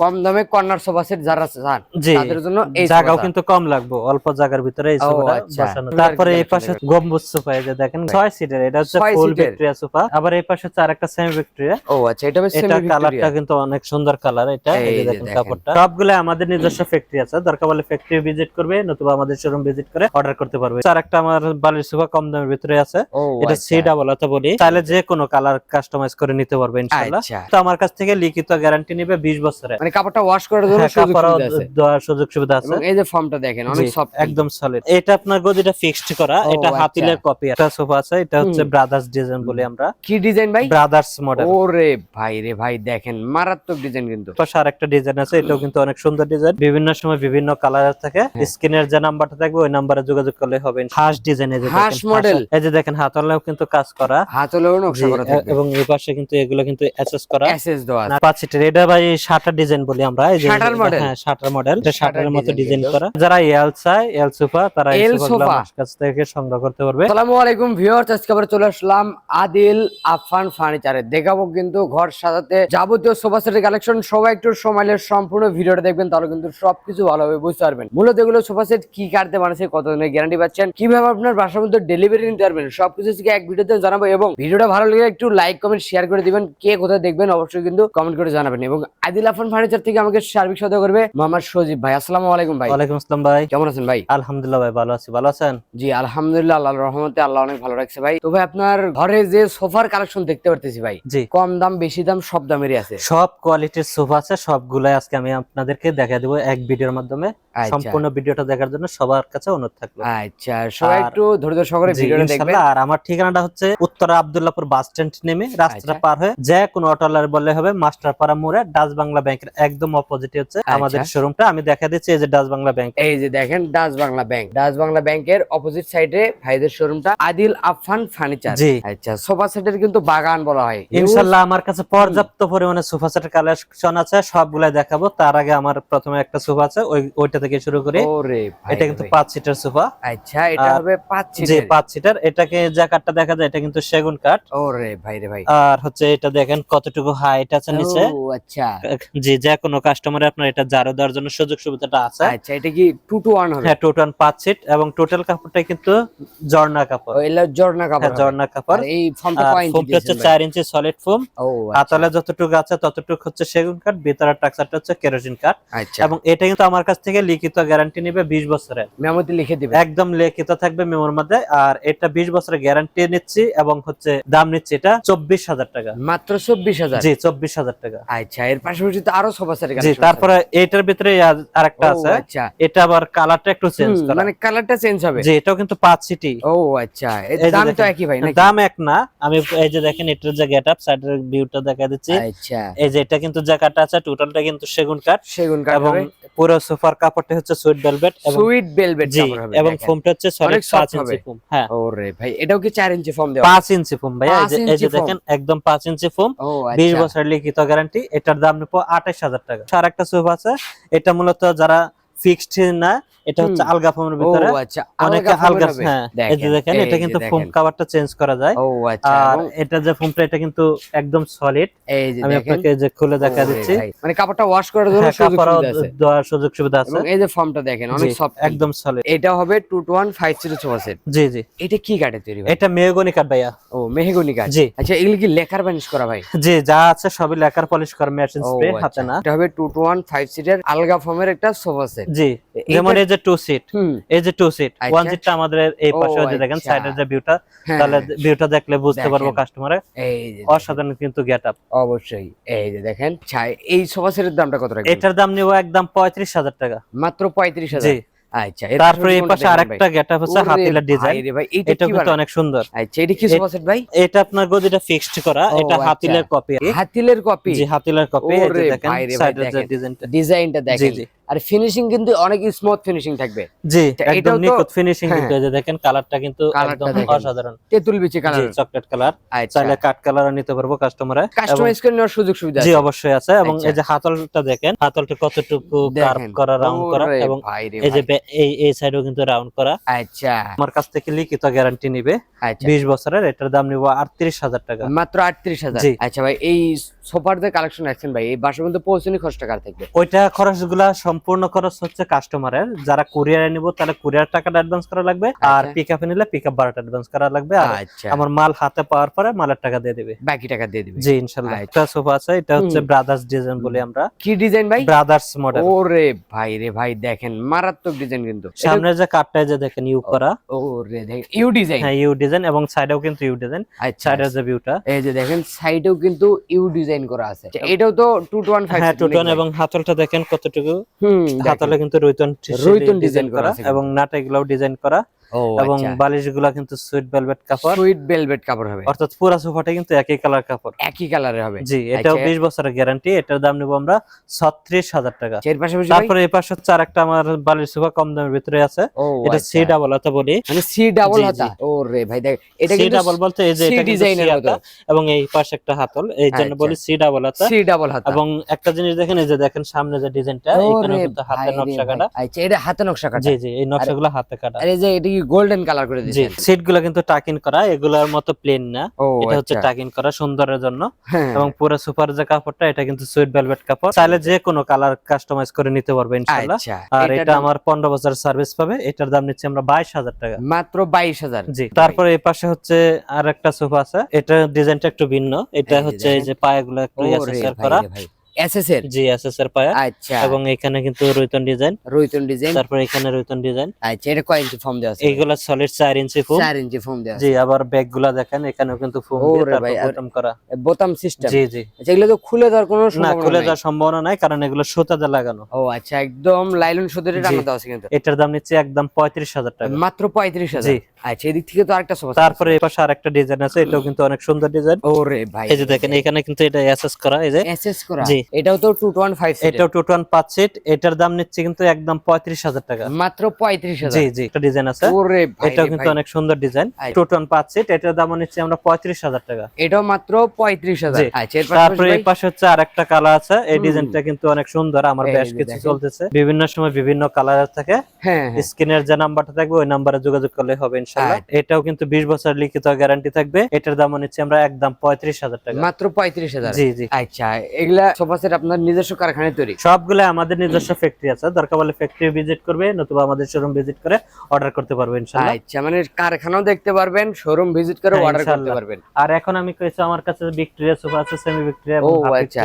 কম দামে corner sofa set যারা চান তাদের জন্য এই জায়গাও কিন্তু কম লাগবে অল্প জায়গার ভিতরে এই সোফাটা আচ্ছা। বসানো। তারপরে এই পাশে গম্বুজ সোফা এই যে দেখেন ছয় সিটের এটা হচ্ছে ফুল ভিক্টোরিয়া সোফা। আবার এই পাশে হচ্ছে আরেকটা সেমি ভিক্টোরিয়া ও আচ্ছা এটা সেমি কালারটা কিন্তু অনেক সুন্দর কালার এটা। এই যে দেখেন। কাপড়টা। সবগুলো আমাদের নিজস্ব ফ্যাক্টরি আছে। দরকার হলে ফ্যাক্টরি ভিজিট করবে নতুবা আমাদের শোরুম ভিজিট করে অর্ডার করতে পারবে। আর একটা আমার বালির সোফা কম দামের ভিতরে আছে। এটা আচ্ছা। সি ডাবল অত বলি। তাহলে যে কোনো কালার কাস্টমাইজ করে নিতে পারবে ইনশাআল্লাহ। আচ্ছা। তো আমার কাছ থেকে লিখিত গ্যারান্টি নিবে 20 বছরের মানে কাপড়টা ওয়াশ করার জন্য হ্যাঁ, সুযোগ সুবিধা আছে। সুযোগ সুবিধা আছে। এই যে ফর্মটা দেখেন অনেক সফট একদম সলিড এটা আপনার গদিটা ফিক্সড করা এটা আচ্ছা। হাতিলের কপি একটা সোফা আছে এটা হচ্ছে ব্রাদার্স ডিজাইন বলি আমরা। কি ডিজাইন ভাই? ব্রাদার্স মডেল ওরে ভাই রে ভাই দেখেন মারাত্মক ডিজাইন কিন্তু। পাশে আরেকটা ডিজাইন আছে এটাও কিন্তু অনেক সুন্দর ডিজাইন বিভিন্ন সময় বিভিন্ন কালারের থাকে। হ্যাঁ। স্ক্রিনের যে নাম্বারটা থাকবে ওই নাম্বারে যোগাযোগ করলে হবে হাঁস ডিজাইন এই যে হাঁস model? এই যে দেখেন হাতলেও কিন্তু কাজ করা। হাত হলেও নকশা করা এবং এই পাশে কিন্তু এগুলো কিন্তু এসএস করা। এসএস দেওয়া পাঁচ সিটের এটা ভাই শাটার ডিজাইন বলি আমরা এই যে Shutter model? হ্যাঁ শাটার মডেল এটা শাটারের মতো ডিজাইন করা। যারা এল চায় এল সোফা তারা সোফাগুলো আমার কাছ থেকে সংগ্রহ করতে পারবে। আসসালামু আলাইকুম ভিউয়ার্স আজকে আবার চলে আসলাম আদিল আফান ফার্নিচারে দেখাবো কিন্তু ঘর সাজাতে যাবতীয় সোফা সেটের কালেকশন সবাই একটু সময়ের সম্পূর্ণ ভিডিওটা দেখবেন তাহলে কিন্তু সবকিছু ভালোভাবে বুঝতে পারবেন। মূলত এগুলো সোফা সেট কি কাটতে বানাচ্ছে কত দিনের গ্যারান্টি পাচ্ছেন কীভাবে আপনার বাসার মধ্যে ডেলিভারি নিতে পারবেন সবকিছু আজকে এক ভিডিওতে জানাব এবং ভিডিওটা ভালো লাগলে একটু লাইক কমেন্ট শেয়ার করে দিবেন কে কোথায় দেখবেন অবশ্যই কিন্তু কমেন্ট করে জানাবেন। এবং আদিল আফান ফার্নিচার থেকে আমাকে সার্বিক সহায়তা করবে মোহাম্মদ সজীব ভাই। আসসালামু আলাইকুম ভাই। ওয়ালাইকুম আসসালাম ভাই। কেমন আছেন ভাই? আলহামদুলিল্লাহ ভাই ভালো আছি। ভালো আছেন? জি আলহামদুলিল্লাহ আল্লাহর রহমতে আল্লাহ অনেক ভালো রাখছে ভাই। তো ভাই আপনার ঘরে যে সোফার কালেকশন দেখতে পারতেছি ভাই জি। কম দাম বেশি দাম সব দামেরই আছে। সব কোয়ালিটির সোফা আছে সবগুলাই আজকে আমি আপনাদেরকে দেখা দেবো এক ভিডিওর মাধ্যমে। সম্পূর্ণ ভিডিওটা দেখার জন্য সবার কাছে অনুরোধ থাকল। আচ্ছা সবাই একটু ধৈর্য সহকারে ভিডিওটা দেখবেন। আর আমার ঠিকানাটা হচ্ছে উত্তরা আব্দুল্লাহপুর বাস স্ট্যান্ড নেমে রাস্তাটা আচ্ছা। পার হয়ে যে কোনো অটোলার বললে হবে মাস্টারপাড়া মোড়ে ডাচ বাংলা ব্যাংকের একদম অপোজিটে হচ্ছে আচ্ছা। আমাদের শোরুমটা। আমি দেখা দিচ্ছি এই যে ডাচ বাংলা ব্যাংক। এই যে দেখেন Dutch Bangla bank. Dutch Bangla ব্যাংকের অপোজিট সাইডে ভাইদের শোরুমটা আদিল আফান ফার্নিচার। জি। আচ্ছা সোফা সেটের কিন্তু বাগান বলা হয়। ইনশাল্লাহ আমার কাছে পর্যাপ্ত পরিমাণে সোফা সেটের কালেকশন আছে সবগুলাই দেখাবো। তার আগে আমার প্রথমে একটা সোফা আছে ওই ওইটা থেকে শুরু করি এটা কিন্তু পাঁচ সিটার সোফা। আচ্ছা এটা হবে পাঁচ জি সিটের। পাঁচ সিটার। এটাকে যে কাঠটা দেখা যায় এটা কিন্তু সেগুন কাঠ। ওরে ভাই রে ভাই। আর হচ্ছে এটা দেখেন কতটুকু হাইট আছে নিচে। ও আচ্ছা। জি যে কোনো কাস্টমারে আপনার এটা জারো দেওয়ার জন্য সুযোগ সুবিধাটা আছে। আচ্ছা এটা কি টু টু ওয়ান হবে? হ্যাঁ টোটাল পাঁচ সিট এবং টোটাল কাপড়টা কিন্তু জর্না কাপড়। ও এলা জর্না কাপড় হ্যাঁ। জর্না কাপড়। এই আর কয় ফোমটা হচ্ছে দিয়েছেন ভাই? চার ইঞ্চি সলিড ফোম হাতালে যতটুকু আছে ততটুকু হচ্ছে সেগুন কাঠ ভিতরের টাক্সারটা হচ্ছে কেরোসিন কাঠ। আচ্ছা। এবং এটা কিন্তু আমার কাছ থেকে লিখিত গ্যারান্টি নেবে বিশ বছরের মেমোতে লিখে দিবেন একদম লিখিত থাকবে মেমোর মধ্যে আর এটা বিশ বছরের গ্যারান্টি নিচ্ছি এবং হচ্ছে দাম নিচ্ছি এটা চব্বিশ হাজার টাকা। মাত্র চব্বিশ হাজার? জি চব্বিশ হাজার টাকা। আচ্ছা এর পাশাপাশি তো আরও সোফা সেট জি তারপরে এটার ভিতরে আর- আরেকটা আছে। আচ্ছা। এটা আবার কালারটা একটু চেঞ্জ করা। মানে কালারটা চেঞ্জ হবে? জি এটাও কিন্তু পাঁচ সিটি। ও আচ্ছা। দাম তো একই ভাই নাকি? দাম এক না। আমি এই যে দেখেন এটার যে গেট আপ সাইডের ভিউটা দেখা দিচ্ছি। আচ্ছা। এই যে এটা কিন্তু যে কাঠটা আছে টোটালটা কিন্তু সেগুন কাঠ সেগুন কাঠ এবং পুরো সোফার কাপড়টা হচ্ছে সুইট ভেলভেট এবং সুইট ভেলভেট জি কাপড় হবে এবং। ফোমটা হচ্ছে সলিড অনেক soft পাঁচ ইঞ্চি ফোম হ্যাঁ। ওরে ভাই এটাও কি 4 ইঞ্চি ফোম দেওয়া? পাঁচ ইঞ্চি ফোম ভাই এই যে-? দেখেন একদম পাঁচ ইঞ্চি ফোম। ও বিশ আচ্ছা বছরের লিখিত গ্যারান্টি এটার দাম নেব হাজার টাকা। আর একটা সোফা আছে এটা মূলত যারা ফিক্সড না এটা হচ্ছে আলগা ফোমের ভিতরে। আচ্ছা অনেকে আলগা হ্যাঁ এই যে দেখেন এটা কিন্তু ফোম। কাভারটা চেঞ্জ করা যায়। ও আচ্ছা আর এটা যে ফোমটা এটা কিন্তু একদম সলিড এই যে আমি আপনাকে যে খুলে দেখা দিচ্ছি। মানে কাপড়টা ওয়াশ করার জন্য হ্যাঁ, সুযোগ সুবিধা আছে। দেওয়ার সুযোগ সুবিধা আছে। এই যে ফর্মটা দেখেন অনেক সফট একদম সলিড এটা হবে 22150 সোফা সেট জি জি। এটা কি কাঠে তৈরি ভাই? এটা মেহগনি কাঠ ভাইয়া। ও মেহগনি কাঠ। জি। আচ্ছা এগুলো কি লেখার বানিশ করা ভাই? জি যা আছে সবই লেকার পলিশ করা মেশিন স্প্রে হাতে আচ্ছা। না। এটা হবে 22150 সিটের আলগা ফর্মের একটা সোফা সেট জি যেমন এই যে টু সিট এই যে টু সিট আচ্ছা। ওয়ান সিটটা আমাদের এই পাশে যে দেখেন আচ্ছা। সাইডের যে ভিউটা হ্যাঁ, তাহলে ভিউটা দেখলে বুঝতে পারব কাস্টমারে। অসাধারণ কিন্তু গেট আপ অবশ্যই এই যে দেখেন এই সোফা সেটের দামটা কত রাখবেন? এটার দাম নিব একদম পঁয়ত্রিশ হাজার টাকা। মাত্র 35000 জি। আচ্ছা তারপরে এই পাশে আরেকটা গেট আপ হাতিলা ডিজাইন রে এটা কিন্তু অনেক সুন্দর। আচ্ছা এটা কি সোফা সেট ভাই? এটা আপনার গদিটা ফিক্সড করা এটা আচ্ছা। হাতিলের কপি হাতিলের কপি জি হাতিলের কপি এই দেখেন সাইডের ডিজাইনটা ডিজাইনটা দেখেন। আর ফিনিশিং কিন্তু অনেক স্মুথ ফিনিশিং থাকবে। জি একদম নিখুঁত ফিনিশিং হ্যাঁ। কিন্তু এই যে দেখেন কালারটা কিন্তু একদম অসাধারণ। তেঁতুল বিচি জি কালার চকলেট কালার আচ্ছা। চাইলে কাট কালারও নিতে পারব কাস্টমারে কাস্টমাইজ করে নেওয়ার সুযোগ সুবিধা জি অবশ্যই আছে। এবং আচ্ছা। এই যে হাতলটা দেখেন হাতলটা কতটুকু কার্ভ করা রাউন্ড করা এবং এই যে এই এই সাইডেও কিন্তু রাউন্ড করা। আচ্ছা। আমার কাছ থেকে লিখিত গ্যারান্টি নিবে। আচ্ছা। বিশ বছরের এটার দাম নিব আটত্রিশ হাজার টাকা। মাত্র আটত্রিশ হাজার। জি। আচ্ছা ভাই এই সোফার যে কালেকশন রাখছেন ভাই এই পৌঁছনি থাকবে? ওইটা খরচগুলা সম্পূর্ণ খরচ হচ্ছে কাস্টমারের যারা কুরিয়ারে নিব তাহলে কুরিয়ার টাকাটা অ্যাডভান্স করা লাগবে আর আচ্ছা। পিক আপে নিলে পিক আপ ভাড়াটা অ্যাডভান্স করা লাগবে আর আচ্ছা। আমার মাল হাতে পাওয়ার পরে মালের টাকা দিয়ে দিবে। বাকি টাকা দিয়ে দিবে। জি আচ্ছা। একটা সোফা আছে এটা হচ্ছে ব্রাদার্স ডিজাইন বলি আমরা। কি ডিজাইন ভাই? ব্রাদার্স মডেল ওরে ভাই রে ভাই দেখেন মারাত্মক ডিজাইন কিন্তু। সামনে যে কাঠটা যে দেখেন ইউ করা। ওরে দেখেন ইউ ডিজাইন হ্যাঁ ইউ ডিজাইন এবং সাইডেও কিন্তু ইউ ডিজাইন আচ্ছা। সাইডের যে ভিউটা এই যে দেখেন সাইডেও কিন্তু ইউ ডিজাইন করা আছে। এটাও তো টু টু ওয়ান ফাইভ হ্যাঁ টুটন এবং হাতলটা দেখেন কতটুকু। হুম হাতলে কিন্তু রৈতন রৈতন ডিজাইন করা এবং নাটাগুলোও ডিজাইন করা। এবং আচ্ছা। বালিশগুলা কিন্তু সুইট ভেলভেট কাপড়। সুইট ভেলভেট কাপড় হবে। অর্থাৎ পুরা সোফাটা কিন্তু একই কালার কাপড়। একই কালারে হবে। জি এটাও আচ্ছা। বিশ বছরের গ্যারান্টি এটার দাম নেব আমরা ছত্রিশ হাজার টাকা। এর ভাই। তারপরে এই পাশে হচ্ছে আরেকটা আমার বালিশ সোফা কম দামের ভিতরে আছে। এটা সি আচ্ছা। ডাবল হাতা বলি। মানে সি ডাবল হাতা। ও রে ভাই দেখ এটা সি ডাবল বলতে এই যে এটা ডিজাইনের হাতা এবং এই পাশে একটা হাতল এই জন্য আচ্ছা। বলি সি ডাবল হাতা। সি ডাবল হাতা। এবং একটা জিনিস দেখেন এই যে দেখেন সামনে যে ডিজাইনটা এখানে কিন্তু হাতের নকশা কাটা। আচ্ছা এটা হাতে নকশা কাটা। জি জি এই নকশাগুলো হাতে কাটা। আর এই যে এটা গোল্ডেন কালার করে দিয়েছেন। সিটগুলো কিন্তু টাকিন করা এগুলোর মতো প্লেন না। এটা হচ্ছে আচ্ছা। টাকিন করা সুন্দরের জন্য। হ্যাঁ। এবং পুরো সুপার যে কাপড়টা এটা কিন্তু সুইট ভেলভেট কাপড়। চাইলে যে কোনো কালার কাস্টমাইজ করে নিতে পারবে ইনশাআল্লাহ। আচ্ছা। আর এটা আমার পনেরো বছর সার্ভিস পাবে। এটার দাম নিচ্ছি আমরা বাইশ হাজার টাকা। মাত্র বাইশ হাজার। জি তারপরে এই পাশে হচ্ছে আর একটা সোফা আছে। এটা ডিজাইনটা একটু ভিন্ন। এটা হচ্ছে এই। যে পায়াগুলো একটু এসএসআর করা। এসএস এর জি পায়া। আচ্ছা। এবং এখানে কিন্তু রৈতন ডিজাইন। রৈতন ডিজাইন। তারপরে এখানে রৈতন ডিজাইন। আচ্ছা এটা কয় ইঞ্চি ফর্ম দেওয়া আছে? এইগুলা সলিড চার ইঞ্চি ফুল চার ইঞ্চি ফর্ম দেওয়া আছে। জি আবার ব্যাগগুলা দেখেন এখানেও কিন্তু ফুল দিয়ে তারপর বোতাম করা। বোতাম সিস্টেম জি জি। আচ্ছা এগুলো তো খুলে দেওয়ার কোনো না খুলে। যাওয়ার সম্ভাবনা নাই কারণ এগুলো সুতাতে লাগানো। ও আচ্ছা একদম লাইলন। টানা দেওয়া আছে কিন্তু। এটার দাম নিচ্ছে একদম পঁয়ত্রিশ হাজার টাকা। মাত্র পঁয়ত্রিশ হাজার? জি। আচ্ছা এদিক থেকে তো আরেকটা সোফা তারপরে এই পাশে আরেকটা ডিজাইন আছে এটাও কিন্তু অনেক সুন্দর ডিজাইন ওরে ভাই। এই যে দেখেন এখানে কিন্তু এটা এসএস করা এই যে। এসএস করা? জি। এটাও তো টু ওয়ান ফাইভ এটাও টু ওয়ান পাঁচ সিট এটার দাম নিচ্ছে কিন্তু একদম পঁয়ত্রিশ হাজার টাকা। মাত্র পঁয়ত্রিশ জি হাজার। জি একটা ডিজাইন আছে। ওরে ভাই এটাও কিন্তু অনেক সুন্দর ডিজাইন। টু ওয়ান পাঁচ সিট এটার দাম নিচ্ছে আমরা পঁয়ত্রিশ হাজার টাকা। এটাও মাত্র পঁয়ত্রিশ হাজার। জি। আচ্ছা এর তারপরে এই পাশে হচ্ছে আরেকটা কালার আছে। এই ডিজাইনটা কিন্তু অনেক সুন্দর। আমার বেশ কিছু চলতেছে। বিভিন্ন সময় বিভিন্ন কালার থাকে। হ্যাঁ হ্যাঁ। স্ক্রিনের যে নাম্বারটা থাকবে ওই নাম্বারে যোগাযোগ করলে হবে ইনশাআল্লাহ। আচ্ছা। এটাও কিন্তু বিশ বছর লিখিত গ্যারান্টি থাকবে। এটার দাম নিচ্ছে আমরা একদম পঁয়ত্রিশ হাজার টাকা। মাত্র পঁয়ত্রিশ হাজার। জি জি। আচ্ছা এগুলা সোফা সেট আপনার নিজস্ব কারখানায় তৈরি? সবগুলো আমাদের নিজস্ব ফ্যাক্টরি আছে। দরকার হলে ফ্যাক্টরি ভিজিট করবে নতুবা আমাদের শোরুম ভিজিট করে অর্ডার করতে পারবে ইনশাআল্লাহ। আচ্ছা মানে কারখানাও দেখতে পারবেন শোরুম ভিজিট করে অর্ডার করতে পারবেন। আর এখন আমি কইছি আমার কাছে ভিক্টোরিয়া সোফা আছে সেমি ভিক্টোরিয়া এবং ও, আচ্ছা।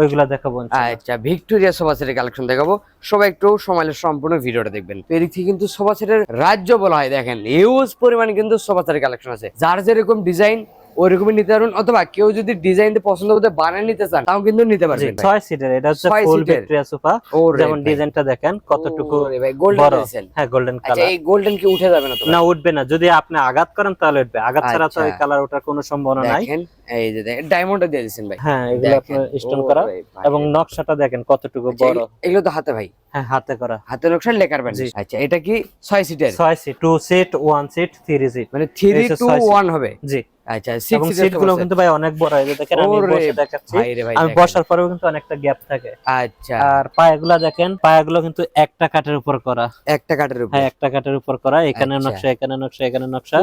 ওইগুলা দেখাবো। আচ্ছা ভিক্টোরিয়া সোফা সেটের কালেকশন দেখাবো। সবাই একটু সময়ের সম্পূর্ণ ভিডিওটা দেখবেন। তো এদিক থেকে কিন্তু সোফা সেটের রাজ্য বলা হয় দেখেন। হিউজ পরিমাণে কিন্তু সোফা সেটের কালেকশন আছে। যার যেরকম ডিজাইন ওইরকমই নিতে পারবেন। অথবা কেউ যদি ডিজাইন পছন্দ করতে বানিয়ে নিতে চান তাও কিন্তু নিতে পারবেন ছয় সিটের এটা হচ্ছে ফুল। ভিক্টোরিয়া সোফা যেমন ডিজাইনটা দেখেন কতটুকু গোল্ডেন হ্যাঁ গোল্ডেন আচ্ছা কালার এই গোল্ডেন কি উঠে যাবে না না উঠবে না। যদি আপনি আঘাত করেন তাহলে উঠবে। আঘাত ছাড়া তো এই কালার ওঠার কোনো সম্ভাবনা নাই। এই যে ডায়মন্ডটা দিয়ে দিয়েছেন ভাই। হ্যাঁ এগুলো আপনার স্টোন করা এবং নকশাটা দেখেন কতটুকু আচ্ছা, বড়। এগুলো- তো হাতে ভাই। হ্যাঁ হাতে করা। হাতে নকশা ব্যান্ড। আচ্ছা এটা কি ছয় সিটের ছয় seat two seat one seat three seat মানে থ্রি এই যে টু ছয় seat। ওয়ান হবে? জি। আচ্ছা সিক্স কিন্তু ভাই অনেক বড় এই দেখেন আমি বসে দেখাচ্ছি। ভাই রে ভাই আমি বসার পরেও কিন্তু অনেকটা গ্যাপ থাকে। আচ্ছা। আর পায়াগুলা দেখেন পায়াগুলো কিন্তু একটা কাঠের উপর করা। একটা কাঠের উপর। হ্যাঁ একটা কাঠের উপর করা এখানে আচ্ছা। নকশা এখানে নকশা এখানে নকশা।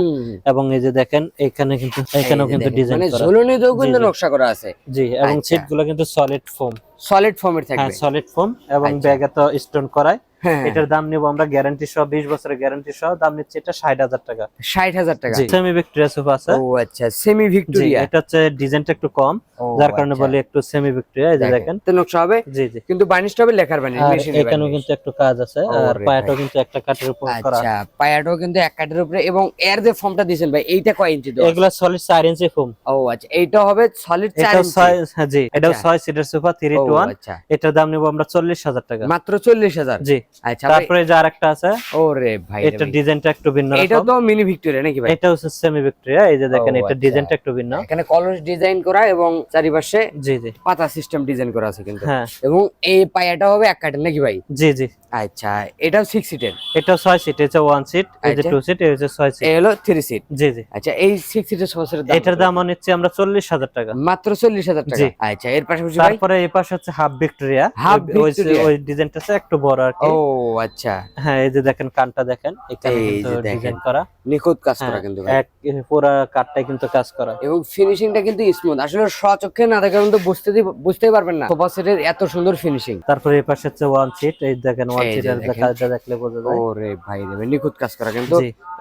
এবং এই যে দেখেন এখানে কিন্তু এখানেও কিন্তু ডিজাইন মানে করা। ঝুলনিতেও কিন্তু। নকশা করা আছে। জি এবং সিটগুলো সিটগুলো কিন্তু সলিড ফোম সলিড ফর্মের হ্যাঁ সলিড ফোম এবং ব্যাগ ব্যাগে তো স্টোন করায়। এটার দাম নিব আমরা গ্যারান্টি সহ বিশ বছরের গ্যারান্টি সহ দাম নিচ্ছে এটা ষাট হাজার টাকা। ষাট হাজার টাকা। সেমি ভিক্টোরিয়া সোফা আছে। ও আচ্ছা সেমি ভিক্টোরিয়া এটা হচ্ছে ডিজাইনটা একটু কম যার কারণে বলি একটু সেমি ভিক্টোরিয়া এই যে দেখেন নকশা হবে? জি জি। কিন্তু বার্নিশটা হবে লেখার বার্নিশ আর এখানেও কিন্তু একটু কাজ আছে আর পায়াটাও কিন্তু একটা কাঠের উপর করা। আচ্ছা পায়াটাও কিন্তু এক কাঠের উপরে এবং এর যে ফর্মটা দিয়েছেন ভাই এইটা কয় ইঞ্চি দেওয়া আছে? এগুলা সলিড চার ইঞ্চি ফোম ও আচ্ছা এইটা হবে সলিড চার এটা ইঞ্চি ছয় হ্যাঁ, জি আচ্ছা। ছয় সিটের সোফা থ্রি ও টু ওয়ান আচ্ছা। এটার দাম নিব আমরা চল্লিশ হাজার টাকা। মাত্র চল্লিশ হাজার। জি। আচ্ছা তারপরে যে আরেকটা আছে ওরে ভাই রে এটার ডিজাইনটা একটু ভিন্ন এটা তো মিনি ভিক্টোরিয়া নাকি ভাই? এটা হচ্ছে সেমি ভিক্টোরিয়া এই যে দেখেন ও, এটার আচ্ছা। ডিজাইনটা একটু ভিন্ন। এখানে কলস ডিজাইন করা এবং চারিপাশে জি জি। পাতা সিস্টেম ডিজাইন করা আছে কিন্তু। হ্যাঁ। এবং এই পায়াটা হবে এক কাঠের নাকি ভাই? জি জি। আচ্ছা এটাও সিক্স সিটের এটা ছয় সিট এটা ওয়ান সিট এই যে আচ্ছা। টু সিট এই যে ছয় সিট এই হলো থ্রি সিট জি জি। আচ্ছা এই সিক্স সিটের সমস্যার দাম এটার? দাম নিচ্ছে আমরা চল্লিশ হাজার টাকা। মাত্র চল্লিশ হাজার টাকা? আচ্ছা এর পাশাপাশি ভাই? তারপরে এই পাশে হচ্ছে হাফ ভিক্টোরিয়া। Half ওই-। ডিজাইনটা একটু বড় আর কি। আচ্ছা। হ্যাঁ এই যে দেখেন কানটা দেখেন এখানে কিন্তু ডিজাইন করা। নিখুঁত কাজ করা হ্যাঁ, কিন্তু ভাই। এক পুরা কাঠটাই কিন্তু কাজ করা। এবং ফিনিশিংটা কিন্তু স্মুথ আসলে স্বচক্ষে না দেখে কিন্তু বুঝতে বুঝতেই পারবেন না। সোফা সেটের এত সুন্দর ফিনিশিং তারপরে এই পাশে হচ্ছে ওয়ান সিট এই দেখেন ওয়ান সিটের দেখেন। কাজটা দেখলে বোঝা যায়। ওরে ভাই রে ভাই, নিখুঁত কাজ করা কিন্তু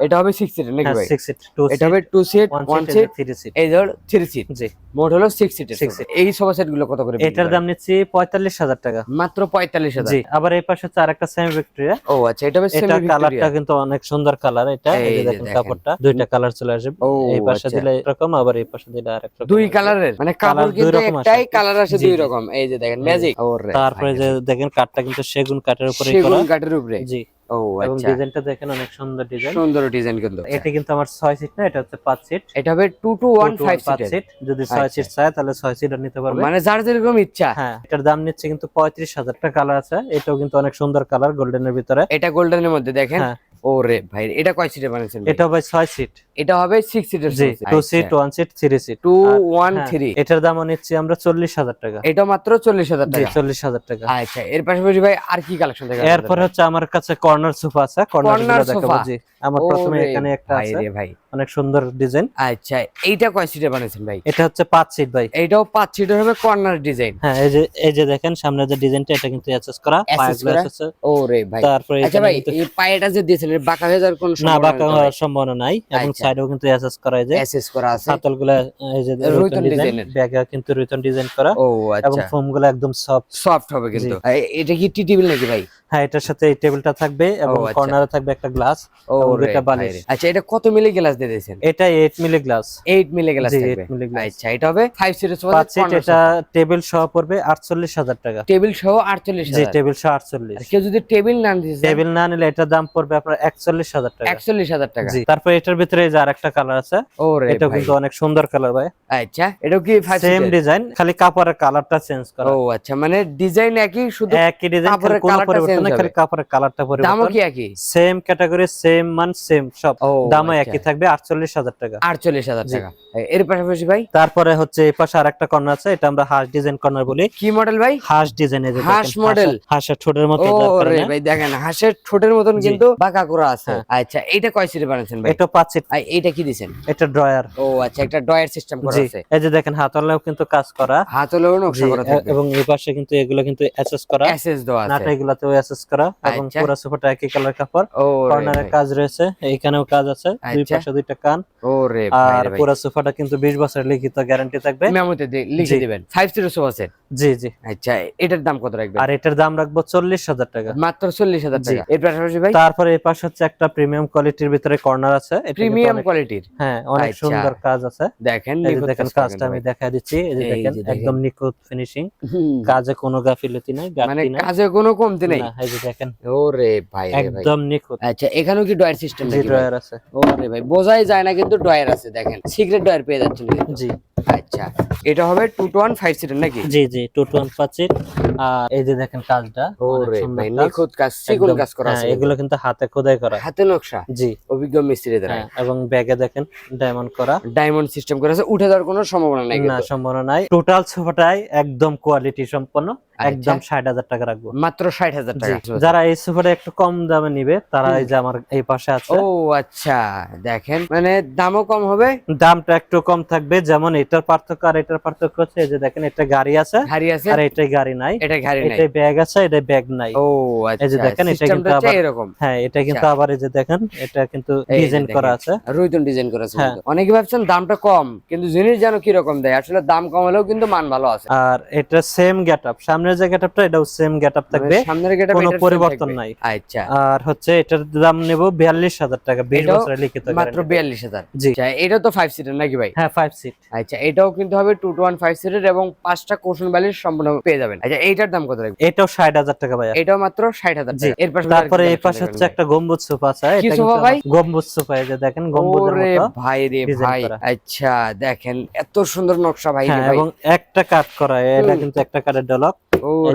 এটা হবে সিক্স সিটের নাকি হ্যাঁ ভাই? সিক্স সিট টু এটা হবে two seat one one seat seat three seat এই ধর থ্রি সিট জি। মোট হলো সিক্স সিটের Six এই সোফা সেটগুলো কত করে এটার দাম নিচ্ছি পঁয়তাল্লিশ হাজার টাকা। মাত্র পঁয়তাল্লিশ হাজার। জি আবার এই পাশে হচ্ছে আরেকটা সেমি ভিক্টোরিয়া ও আচ্ছা এটা হবে এটা সেমি কালারটা কিন্তু অনেক সুন্দর কালার এটা। দেখেন। কাপড়টা। দুইটা কালার চলে আসবে এই পাশে আচ্ছা। দিলে এরকম আবার এই পাশে দিলে আরেক রকম। দুই কালারের? মানে কাপড় কিন্তু আসে। একটাই কালার আসে দুই রকম এই যে দেখেন ম্যাজিক তারপরে যে দেখেন। কাঠটা কিন্তু সেগুন কাঠের উপরে করা। সেগুন কাঠের উপরে। জি। ও আচ্ছা। ডিজাইনটা দেখেন অনেক সুন্দর ডিজাইন। সুন্দর ডিজাইন কিন্তু এটা কিন্তু আমার ছয় সিট না এটা হচ্ছে সিট এটা হবে টু সিট যদি আচ্ছা। সিট চায় তাহলে সিটার নিতে পারবে। মানে যার যেরকম ইচ্ছা। হ্যাঁ এটার দাম নিচ্ছে কিন্তু পঁয়ত্রিশ হাজার টাকা কালার আছে। এটাও কিন্তু অনেক সুন্দর কালার গোল্ডেনের ভিতরে। এটা গোল্ডেনের মধ্যে দেখেন। হ্যাঁ। ওরে ভাই এটা কয় সিটে বানিয়েছেন এটা ভাই ছয় সিট এটা হবে সিক্স সিটের জি 2 seat one seat three seat two one হ্যাঁ, থ্রি এটার দাম নিচ্ছি আমরা চল্লিশ হাজার টাকা। এটা মাত্র চল্লিশ হাজার জি টাকা। চল্লিশ হাজার টাকা। আচ্ছা এর পাশাপাশি ভাই আর কি কালেকশন দেখা এরপরে হচ্ছে আমার কাছে কর্নার সোফা আছে কর্নার সোফা দেখাবো। জি আমার প্রথমে এখানে একটা আছে। ভাই। অনেক সুন্দর ডিজাইন। আচ্ছা এইটা কয় সিটে বানিয়েছেন ভাই? এটা হচ্ছে পাঁচ সিট ভাই। এইটাও পাঁচ সিটের হবে কর্নার ডিজাইন হ্যাঁ এই যে এই যে দেখেন সামনে যে ডিজাইনটা এটা কিন্তু অ্যাসেস করা পায়াগুলো আছে। ওরে ভাই। তারপরে আচ্ছা ভাই এই পায়েটা যে দিয়েছেন বাঁকা হয়ে যাওয়ার কোনো সম্ভাবনা না বাঁকা হওয়ার সম্ভাবনা নাই এবং আচ্ছা। সাইডেও কিন্তু অ্যাসেস করা এই যে অ্যাসেস করা আছে। হাতলগুলা এই যে রুইতন ডিজাইন। ব্যাগে কিন্তু রুইতন ডিজাইন করা। ও এবং আচ্ছা ফোমগুলো একদম সফট সফট হবে কিন্তু। এটা কি টি টেবিল নাকি ভাই? হ্যাঁ এটার সাথে এই টেবিলটা থাকবে এবং আচ্ছা। কর্নারে থাকবে একটা গ্লাস ও ভাই বালিশ। আচ্ছা এটা কত মিলি গ্লাস দিয়ে দিয়েছেন? এটা 8 মিলি গ্লাস। 8 মিলি গ্লাস থাকবে। 8 মিলি গ্লাস। আচ্ছা এটা হবে 5 সিটের সোফা পাঁচ সিট এটা টেবিল সহ পড়বে 48000 টাকা। টেবিল সহ 48 জি হাজার। টেবিল সহ 48 আর কেউ যদি টেবিল না দিতে টেবিল না নিলে এটার দাম পড়বে আপনার 41000 টাকা। 41 হাজার টাকা। জি তারপর এটার ভিতরে এই যে আরেকটা কালার আছে ও এটা কিন্তু অনেক সুন্দর কালার ভাই। আচ্ছা এটাও কি সেম ডিজাইন খালি কাপড়ের কালারটা চেঞ্জ করা। ও আচ্ছা মানে ডিজাইন একই শুধু একই ডিজাইন কাপড়ের কোনো পরিবর্তন খালি কাপড়ের কালারটা দামও কি একই? সেম ক্যাটাগরি সেম মান সেম সব দামও আচ্ছা। একই থাকবে 48000 টাকা। 48 হাজার টাকা। এর পাশাপাশি ভাই? তারপরে হচ্ছে এই পাশে আরেকটা কর্নার আছে এটা আমরা হাঁস ডিজাইন কর্নার বলি। কি মডেল ভাই? হাঁস ডিজাইন এই হাঁস model? হাঁসের- ঠোঁটের মতো? ভাই দেখেন হাঁসের ঠোঁটের মতন কিন্তু বাঁকা করা আছে। হ্যাঁ। আচ্ছা এটা কয় সিটে বানাচ্ছেন ভাই? এটা পাচ্ছি আর এইটা কি দিছেন? এটা ড্রয়ার ও আচ্ছা একটা ড্রয়ার সিস্টেম করা আছে। এই যে দেখেন হাতলেও কিন্তু কাজ করা। হাত হলেও নকশা করা থাকবে। এবং এই পাশে কিন্তু এগুলো কিন্তু অ্যাসেস করা। এসএস দেওয়া আছে। নাটা এগুলাতেও অ্যাসেস করা এবং আচ্ছা। পুরো সোফাটা একই কালার কাপড়। কাজ রয়েছে এইখানেও কাজ আছে দুই আচ্ছা। পাশে দুইটা কান। ও রে ভাই। আর পুরো সোফাটা কিন্তু 20 বছরের লিখিত গ্যারান্টি থাকবে। মেমোতে লিখে দিবেন। ফাইভ সিটের সোফা সেট জি জি। আচ্ছা এটার দাম কত রাখবেন? আর এটার দাম রাখব চল্লিশ হাজার টাকা। মাত্র চল্লিশ হাজার জি। টাকা। এর পাশাপাশি ভাই। তারপরে এই পাশে হচ্ছে একটা প্রিমিয়াম কোয়ালিটির ভিতরে কর্নার আছে। প্রিমিয়াম কোয়ালিটির হ্যাঁ অনেক আচ্ছা। সুন্দর কাজ আছে। দেখেন দেখেন কাজটা আমি। দেখা দিচ্ছি। এই যে দেখেন একদম নিখুঁত ফিনিশিং। কাজে কোনো গাফিলতি নাই মানে কাজে কোনো কমতি নেই। এই যে দেখেন। ও রে ভাই। একদম নিখুঁত। আচ্ছা এখানেও কি ডয়ার সিস্টেম নাকি ভাই? ড্রয়ার আছে। ও রে ভাই বোঝাই যায় না কিন্তু ডয়ার আছে দেখেন। সিক্রেট ডয়ার পেয়ে যাচ্ছেন জি। আচ্ছা এটা হবে টু টু ওয়ান ফাইভ সিটের নাকি? জি জি টু টু ওয়ান পাচ্ছি আর এই যে দেখেন কাজটা ও অনেক রে সুন্দর ভাই। নিখুঁত কাজ কাজ করা হ্যাঁ, আছে এগুলো কিন্তু হাতে খোদাই করা। হাতে নকশা? জি। অভিজ্ঞ মিস্ত্রি দ্বারা হ্যাঁ। এবং ব্যাগে দেখেন ডায়মন্ড করা। ডায়মন্ড সিস্টেম করা আছে উঠে যাওয়ার কোনো সম্ভাবনা নাই না সম্ভাবনা নাই। টোটাল সোফাটাই একদম কোয়ালিটি সম্পন্ন। আচ্ছা। একদম ষাট হাজার টাকা রাখব। মাত্র ষাট হাজার জি, টাকা। যারা এই সোফাটা একটু কম দামে নিবে তারা এই যে আমার এই পাশে আছে। ও আচ্ছা দেখেন মানে দামও কম হবে? দামটা একটু কম থাকবে যেমন এটার পার্থক্য আর এটার পার্থক্য হচ্ছে যে দেখেন এটা গাড়ি আছে ভারী আছে? আর এটাই গাড়ি নাই। এটা ঘাড়ি নাই। এটাই ব্যাগ আছে এটাই ব্যাগ নাই। ও এই যে আচ্ছা দেখেন, এটা কিন্তু আবার- এরকম। হ্যাঁ এটা কিন্তু আচ্ছা। আবার এই যে দেখেন এটা কিন্তু ডিজাইন করা আছে। রুইতন ডিজাইন করেছে হ্যাঁ। কিন্তু। অনেকে ভাবছেন দামটা কম কিন্তু জিনিস যেন কি রকম দেয় আসলে দাম কম হলেও কিন্তু মান ভালো আছে। আর এটা সেম গেটআপ সামনের যে গেটআপটা এটাও সেম গেটআপ থাকবে। মানে সামনের গেটা কোনো পরিবর্তন নাই। আচ্ছা। আর হচ্ছে এটার দাম নেব বিয়াল্লিশ হাজার টাকা বিশ এটাও বছরের লিখিত মাত্র guarantee। বিয়াল্লিশ হাজার। জি। আচ্ছা এটা তো ফাইভ সিটার নাকি ভাই? হ্যাঁ ফাইভ সিট আচ্ছা এটাও কিন্তু হবে two two one five seater এবং পাঁচটা কোশন ব্যালিশ সম্পূর্ণ পেয়ে যাবেন। আচ্ছা এইটার দাম কত রাখবে এটাও ষাট হাজার টাকা ভাইয়া। এটাও মাত্র ষাট হাজার জি। টাকা। এর পাশে তারপরে এই পাশে হচ্ছে একটা গম্বুজ সোফা আছে কি এটা সোফা কিন্তু ভাই? গম্বুজ সোফা এই যে দেখেন গম্বুজের ওরে মতো ভাই রে ভাই। আচ্ছা দেখেন এত সুন্দর নকশা ভাই হ্যাঁ ভাই। এবং একটা কাট করা এটা কিন্তু একটা কাটের ডলক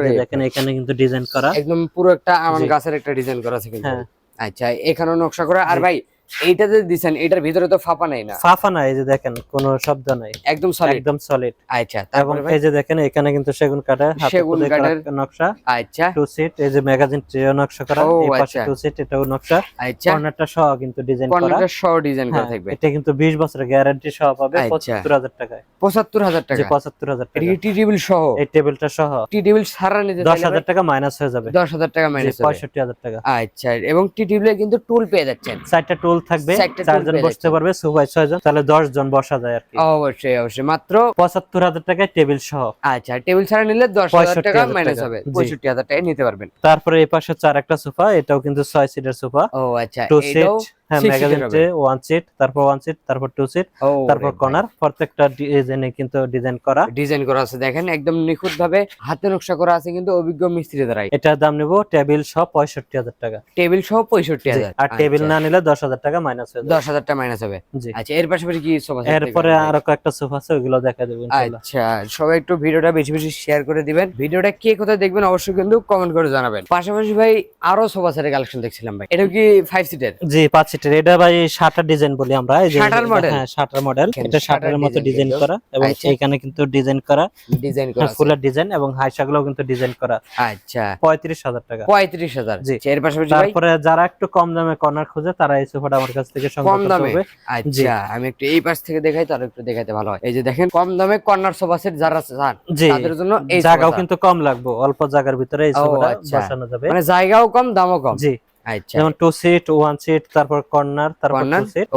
যে দেখেন এখানে কিন্তু ডিজাইন করা। একদম পুরো একটা আমান গাছের একটা ডিজাইন করা আছে কিন্তু হ্যাঁ। আচ্ছা এখানেও নকশা করা আর জি। ভাই এইটাতে দিছেন এটার ভিতরে তো ফাঁপা নাই না? ফাফা না এই যে দেখেন কোনো শব্দ নাই। একদম সলিড একদম সলিড আচ্ছা এবং এই যে দেখেন এখানে কিন্তু সেগুন কাঠের সেগুন কাঠের- নকশা। আচ্ছা। টু সিট এই যে ম্যাগাজিন ট্রেও নকশা করা এই পাশে আচ্ছা। টু সিট এটাও নকশা। আচ্ছা। কর্নারটা সহ কিন্তু ডিজাইন করা। কর্নারটা সহ ডিজাইন করা হ্যাঁ, থাকবে। এটা কিন্তু 20 বছরের গ্যারান্টি সহ পাবে আচ্ছা। 75000 টাকায়। পঁচাত্তর হাজার যে টাকা। 75000 এটা টাকা। টি টেবিল সহ? এই টেবিলটা সহ। টি টেবিল সারা নিতে 10000 টাকা মাইনাস হয়ে যাবে। দশ হাজার টাকা জি মাইনাস 65000 টাকা। আচ্ছা এবং টি টেবিলে কিন্তু টুল পেয়ে যাচ্ছেন। চারটা টুল থাকবে চারটা tool চারজন বসতে পারবে সুবাই ছয়জন তাহলে 10 জন বসা যায় আর কি। অবশ্যই অবশ্যই মাত্র 75000 টাকায় টেবিল সহ। আচ্ছা টেবিল ছাড়া নিলে দশ হাজার টাকা মাইনাস হবে। পঁয়ষট্টি হাজার টাকায় নিতে পারবেন। তারপরে এই পাশে চার একটা সোফা এটাও কিন্তু ছয় সিটের সোফা। ও আচ্ছা টু সিট হ্যাঁ six magazine tray one seat তারপর ওয়ান সিট তারপর টু সিট তারপর কর্নার প্রত্যেকটা ডিজাইনে কিন্তু ডিজাইন করা। ডিজাইন করা আছে দেখেন একদম নিখুঁত ভাবে হাতে নকশা করা আছে কিন্তু অভিজ্ঞ মিস্ত্রি দ্বারাই এটার দাম নেব টেবিল সহ পঁয়ষট্টি হাজার টাকা। টেবিল সহ পঁয়ষট্টি হাজার আর টেবিল না নিলে দশ হাজার টাকা মাইনাস হয়ে দশ হাজার টাকা মাইনাস হবে আচ্ছা এর পাশাপাশি কি সোফা এরপরে আরও কয়েকটা সোফা আছে ওগুলো দেখা আচ্ছা সবাই একটু ভিডিওটা বেশি বেশি শেয়ার করে দিবেন। ভিডিওটা কে কোথায় দেখবেন অবশ্যই কিন্তু কমেন্ট করে জানাবেন। পাশাপাশি ভাই আরও সোফা সেটের কালেকশন দেখছিলাম ভাই। এটা কি ফাইভ সিটের জি পাঁচ এটা ভাই শাটার ডিজাইন বলি আমরা এই যে Shutter model? হ্যাঁ শাটার মডেল এটা শাটারের মতো ডিজাইন করা এবং আচ্ছা। এখানে কিন্তু ডিজাইন করা ডিজাইন করা ফুলের ডিজাইন এবং হাইসাগুলো কিন্তু ডিজাইন করা। আচ্ছা। পঁয়ত্রিশ হাজার টাকা। পঁয়ত্রিশ হাজার জি। এর পাশাপাশি ভাই? তারপরে যারা একটু কম দামে কর্নার খোঁজে তারা এই সোফাটা আমার কাছ থেকে সংগ্রহ দামে? আচ্ছা আমি একটু এই পাশ থেকে দেখাই তাহলে একটু দেখাইতে ভালো হয়। এই যে দেখেন কম দামে কর্নার সোফা সেট যারা চান তাদের জন্য এই জায়গাও কিন্তু কম লাগবে অল্প জায়গার ভিতরে এই সোফাটা আচ্ছা। বসানো যাবে। মানে জায়গাও কম দামও কম। জি। যেমন টু সিট ওয়ান সিট তারপর কর্নার তারপর টু সিট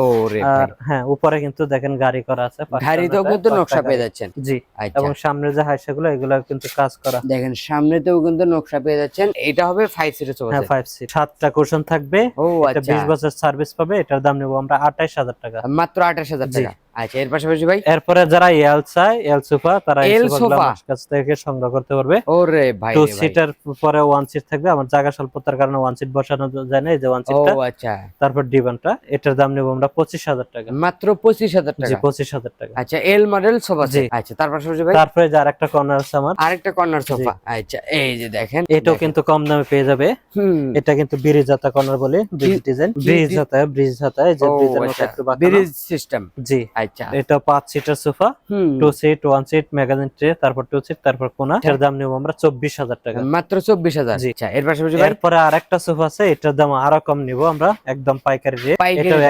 আর হ্যাঁ উপরে কিন্তু দেখেন গাড়ি করা আছে গাড়িতেও কিন্তু নকশা পেয়ে যাচ্ছেন। জি আচ্ছা। এবং সামনের যে হাইসাগুলো এগুলো কিন্তু কাজ করা। দেখেন সামনেতেও কিন্তু নকশা পেয়ে যাচ্ছেন। এটা হবে ফাইভ সিটের সোফা হ্যাঁ ফাইভ সিট সাতটা কুশন থাকবে। ও আচ্ছা। বিশ বছর সার্ভিস পাবে এটার দাম নেব আমরা আঠাইশ হাজার টাকা। মাত্র আঠাশ হাজার। টাকা। আচ্ছা এর পাশাপাশি ভাই? এরপরে যারা এল চায় এল সোফা তারা sofa? আমার কাছ থেকে সংগ্রহ করতে পারবে। ও রে ভাই। টু সিটার পরে ওয়ান সিট থাকবে আমার জায়গা স্বল্পতার কারণে ওয়ান সিট বসানো যায় না এই যে ওয়ান ও আচ্ছা। তারপর ডিভানটা এটার দাম নেব আমরা পঁচিশ হাজার টাকা। মাত্র পঁচিশ হাজার জি টাকা? পঁচিশ হাজার টাকা। আচ্ছা এল মডেল সোফা জি। আচ্ছা তার পাশাপাশি ভাই? তারপরে যে আরেকটা কর্নার আছে আমার। আরেকটা কর্নার সোফা আচ্ছা এই যে দেখেন। এটাও কিন্তু কম দামে পেয়ে যাবে। হুম। এটা কিন্তু ব্রিজ হাতা কর্নার বলে ব্রিজ ডিজাইন। ব্রিজ ব্রিজ হাতা এই যে ও ব্রিজের মতো আচ্ছা। একটু বাঁকানো। ব্রিজ সিস্টেম জি। আচ্ছা। এটা পাঁচ seater sofa two seat one seat magazine tray তারপর টু সিট তারপর কোনা। এর দাম নেব আমরা চব্বিশ হাজার টাকা। মাত্র চব্বিশ হাজার। আচ্ছা এর পাশাপাশি এরপরে আর আরেকটা সোফা আছে এটার দাম আরও কম নিব আমরা একদম পাইকারি রেট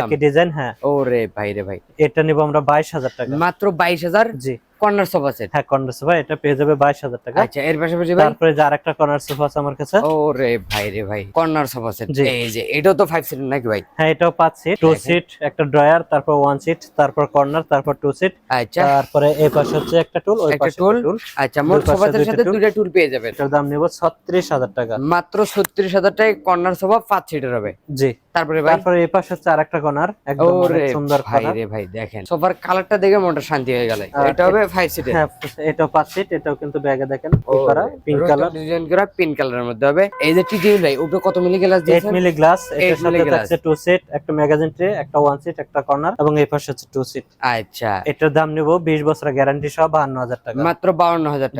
একই ডিজাইন হ্যাঁ। ও রে ভাই রে ভাই। এটা নিব আমরা বাইশ হাজার টাকা। মাত্র বাইশ হাজার? জি। Corner sofa set? হ্যাঁ কর্নার সোফা এটা পেয়ে যাবে বাইশ হাজার টাকা। আচ্ছা এর পাশাপাশি ভাই? তারপরে যে আরেকটা কর্নার সোফা আছে আমার কাছে। ও রে ভাই রে ভাই কর্নার সোফা সেট। এই যে এটাও তো ফাইভ সিটের নাকি ভাই? হ্যাঁ এটাও পাঁচ সিট টু দেখেন। সিট একটা ড্রয়ার তারপর ওয়ান সিট তারপর কর্নার তারপর টু সিট আচ্ছা। তারপরে এই পাশে হচ্ছে একটা টুল ওই পাশে টুল আচ্ছা মোট দুই সোফা সেটের সাথে দুইটা টুল পেয়ে যাবেন। এটার দাম নেব ছত্রিশ হাজার টাকা। মাত্র ছত্রিশ হাজার টাকায় কর্নার সোফা পাঁচ সিটের হবে। জি। তারপরে ভাই? তারপরে এই পাশে হচ্ছে আরেকটা কর্নার একদম সুন্দর ভাই রে ভাই দেখেন। সোফার কালারটা দেখে মনটা শান্তি হয়ে গেল। এটা হবে ফাইভ হ্যাঁ এটাও পাঁচ সিট এটাও কিন্তু ব্যাগে দেখেন করা পিঙ্ক কালার ডিজাইন করা পিঙ্ক কালারের মধ্যে হবে। এই যে টিটি ভাই উপরে কত মিলি গ্লাস এইট দিয়েছেন মিলি গ্লাস এটার সাথে থাকছে টু সিট একটা ম্যাগাজিন ট্রে একটা ওয়ান সিট একটা কর্নার এবং এই পাশে হচ্ছে টু সিট আচ্ছা। এটার দাম নিব বিশ বছরের গ্যারান্টি সহ বাহান্ন হাজার টাকা। মাত্র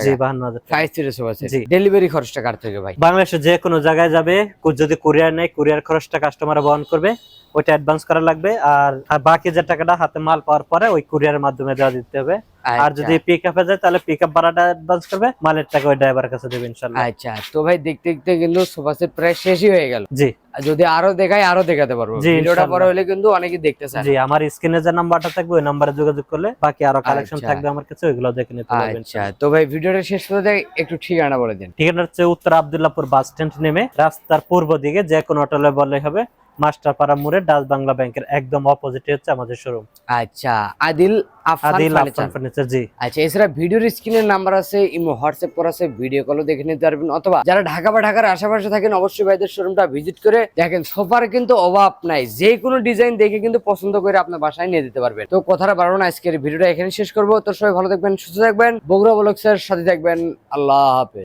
জি ফাইভ সিটের ডেলিভারি খরচটা কার থেকে ভাই? বাংলাদেশের যে কোনো জায়গায় যাবে যদি কুরিয়ার নেয় কুরিয়ার খরচটা কাস্টমার বহন করবে ওইটা অ্যাডভান্স করা লাগবে আর আর বাকি যে টাকাটা হাতে মাল পাওয়ার পরে ওই কুরিয়ারের মাধ্যমে দেওয়া দিতে হবে। আর আচ্ছা। যদি পিক আপে যায় তাহলে পিক আপ ভাড়াটা অ্যাডভান্স করবে মালের টাকা ওই ড্রাইভারের কাছে দেবে আচ্ছা তো ভাই দেখতে দেখতে কিন্তু সোফা সেট প্রায় শেষই হয়ে গেল। জি। যদি আরও দেখাই আরও দেখাতে পারব। ভিডিওটা। পরে হলে কিন্তু অনেকে দেখতে চায় জি আমার স্ক্রিনে যে নাম্বারটা থাকবে ওই নাম্বারে যোগাযোগ করলে বাকি আরও কালেকশন আচ্ছা। থাকবে আমার কাছে ওইগুলো দেখে নিতে পারবেন আচ্ছা তো ভাই ভিডিওটা শেষ করে দেয় একটু ঠিকানা বলে দিন। ঠিকানা হচ্ছে উত্তর আবদুল্লাপুর বাস স্ট্যান্ড নেমে রাস্তার পূর্ব দিকে যে কোনো হোটেলে বললে হবে। মাস্টারপাড়া মোড়ে ডাচ বাংলা ব্যাংকের একদম অপোজিটে হচ্ছে আমাদের শোরুম আচ্ছা আদিল আদিল আফসান ফার্নিচার জি। আচ্ছা এছাড়া ভিডিওর স্ক্রিনের নাম্বার আছে ইমো হোয়াটসঅ্যাপ করা আছে ভিডিও কলও দেখে নিতে পারবেন। অথবা যারা ঢাকা বা ঢাকার আশেপাশে থাকেন অবশ্যই ভাইদের শোরুমটা ভিজিট করে দেখেন সোফার কিন্তু অভাব নাই। যে কোনো ডিজাইন দেখে কিন্তু পছন্দ করে আপনার বাসায় নিয়ে দিতে পারবেন। তো কথাটা বাড়বো না আজকের ভিডিওটা এখানে শেষ করব। তো সবাই ভালো থাকবেন সুস্থ থাকবেন। বগুড়া ব্লগসের সাথে থাকবেন আল্লাহ হাফেজ।